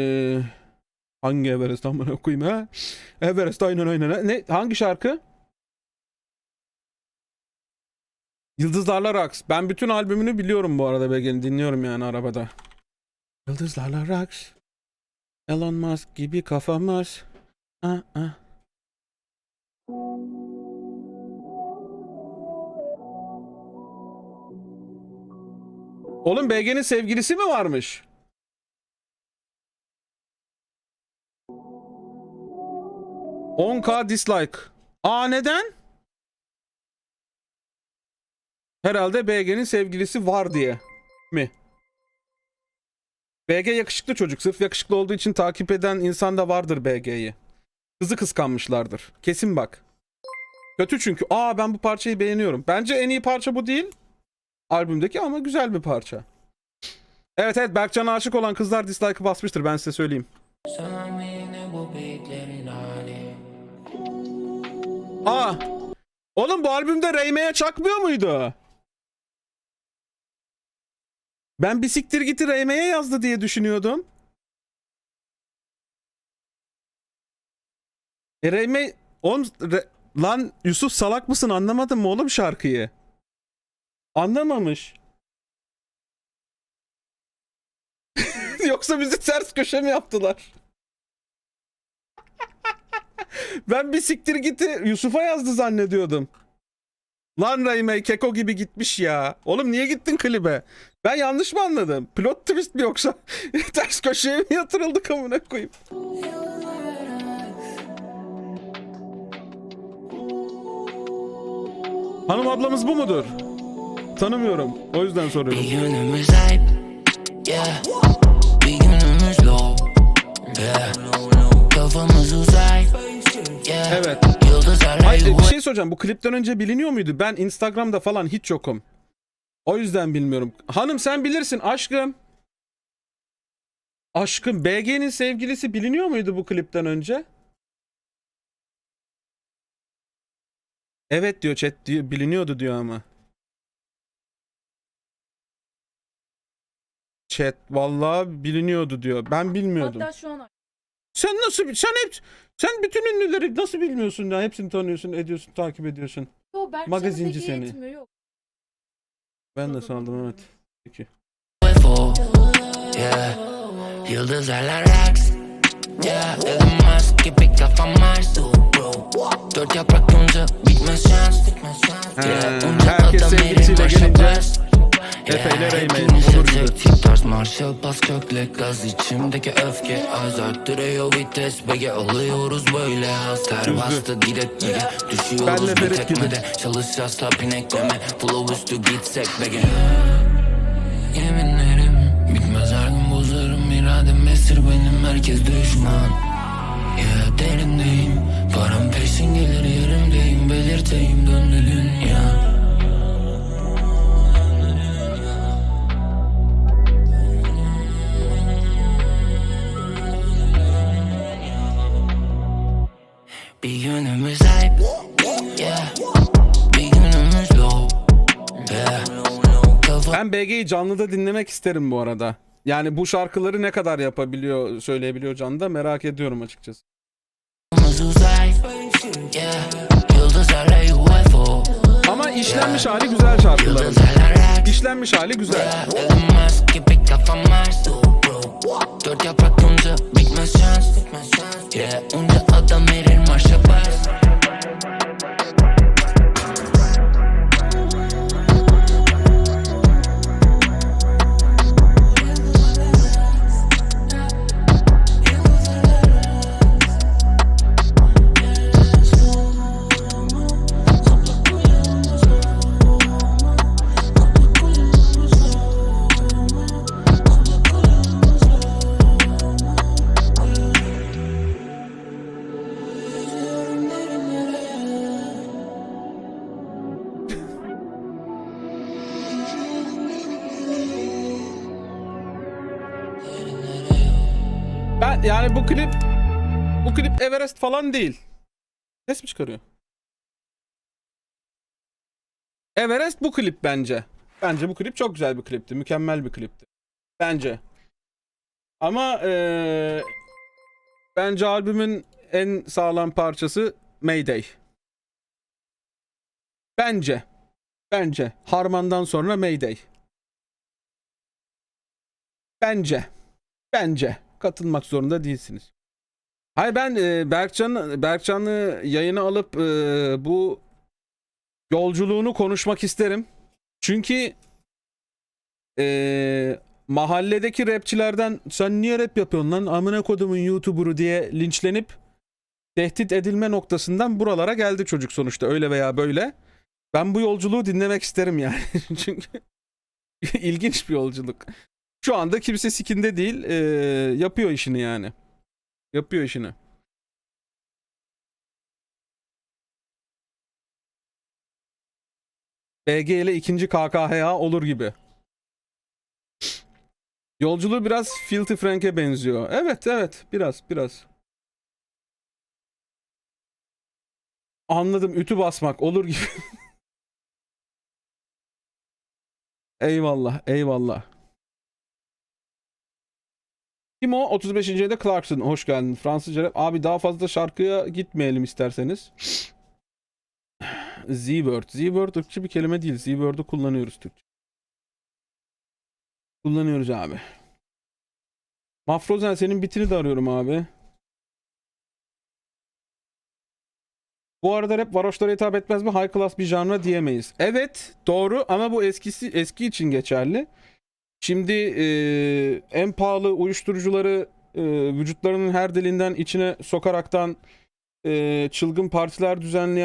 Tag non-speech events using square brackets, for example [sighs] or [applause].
Ee, hangi Everest amına koyayım ha? Everest aynen aynen. Ne hangi şarkı? Yıldızlarla Raks. Ben bütün albümünü biliyorum bu arada Begen'i dinliyorum yani arabada. Yıldızlarla Raks. Elon Musk gibi kafamız. Ah, ah. Oğlum BG'nin sevgilisi mi varmış? ...10k dislike. Aa neden? Herhalde BG'nin sevgilisi var diye. Mi? BG yakışıklı çocuk. Sırf yakışıklı olduğu için takip eden insan da vardır BG'yi. Kızı kıskanmışlardır. Kesin bak. Kötü çünkü. Aa ben bu parçayı beğeniyorum. Bence en iyi parça bu değil. Albümdeki ama güzel bir parça. Evet evet Berkcan'a aşık olan kızlar dislike'ı basmıştır ben size söyleyeyim. Aa! Oğlum bu albümde Reyme'ye çakmıyor muydu? Ben bir siktir giti Reyme'ye yazdı diye düşünüyordum. E Reyme... Oğlum Re- lan Yusuf salak mısın anlamadın mı oğlum şarkıyı? Anlamamış. [laughs] Yoksa bizi ters köşe mi yaptılar? Ben bir siktir giti Yusuf'a yazdı zannediyordum. Lan Raymay Keko gibi gitmiş ya. Oğlum niye gittin klibe? Ben yanlış mı anladım? Plot twist mi yoksa? [laughs] Ters köşeye mi yatırıldık amına koyayım? Hanım ablamız bu mudur? Tanımıyorum. O yüzden soruyorum. Yeah. Bir günümüz low yeah. Kafamız uzay. Evet. Hayır bir şey soracağım. Bu klipten önce biliniyor muydu? Ben Instagram'da falan hiç yokum. O yüzden bilmiyorum. Hanım sen bilirsin aşkım. Aşkım BG'nin sevgilisi biliniyor muydu bu klipten önce? Evet diyor chat diyor biliniyordu diyor ama. Chat vallahi biliniyordu diyor. Ben bilmiyordum. Hatta şu an Sen nasıl sen hep sen bütün ünlüleri nasıl bilmiyorsun ya? Hepsini tanıyorsun, ediyorsun, takip ediyorsun. Yo, Berkcan'ın Magazinci seni. eğitimi yok. Ben de sandım evet. Peki. Yıldızlarla raks yeah. Elon Musk gibi kafam Mars Dört yaprak yonca bitmez şans herkes yerin gelince başa bas. Efe ile Yeah, Reymen hepimiz olur gibi. Marshall pas kökle gaz içimdeki öfke Az arttırıyor vites Bege alıyoruz böyle az Ter bastı diretmeye Düşüyoruz bir tekmede. Çalış asla pinekleme Flow üstü gitsek bege. Yeminlerim bitmez her gün bozarım iradem esir benim herkes düşman. Ya derindeyim param peşin gelir yerimdeyim belirteyim döndü dünya Ben BG'yi canlıda dinlemek isterim bu arada. Yani bu şarkıları ne kadar yapabiliyor, söyleyebiliyor canlıda merak ediyorum açıkçası. Ama işlenmiş hali güzel şarkıların. İşlenmiş hali güzel. Dört yaprak yonca bitmez şans yeah. Onca adam erir marşa yani bu klip bu klip Everest falan değil. Ses mi çıkarıyor? Everest bu klip bence. Bence bu klip çok güzel bir klipti. Mükemmel bir klipti. Bence. Ama eee, bence albümün en sağlam parçası Mayday. Bence. Bence. Harman'dan sonra Mayday. Bence. Bence. Katılmak zorunda değilsiniz. Hayır ben e, Berkcan Berkcan'ı yayına alıp e, bu yolculuğunu konuşmak isterim. Çünkü e, mahalledeki rapçilerden sen niye rap yapıyorsun lan amına kodumun YouTuber'ı diye linçlenip tehdit edilme noktasından buralara geldi çocuk sonuçta öyle veya böyle. Ben bu yolculuğu dinlemek isterim yani. [laughs] Çünkü ilginç bir yolculuk. Şu anda kimse sikinde değil. e, yapıyor işini yani. Yapıyor işini. BG ile ikinci KKHA olur gibi. Yolculuğu biraz Filthy Frank'e benziyor. Evet evet biraz biraz. Anladım ütü basmak olur gibi. [laughs] eyvallah eyvallah. Kim o? 35. de Clarkson. Hoş geldin. Fransızca rap. Abi daha fazla şarkıya gitmeyelim isterseniz. [sighs] Z-word. Z-word Türkçe bir kelime değil. Z-word'u kullanıyoruz Türkçe. Kullanıyoruz abi. Mafrozen senin bitini de arıyorum abi. Bu arada rap varoşlara hitap etmez mi? High class bir janra diyemeyiz. Evet doğru ama bu eskisi eski için geçerli. Şimdi e, en pahalı uyuşturucuları e, vücutlarının her deliğinden içine sokaraktan e, çılgın partiler düzenleyen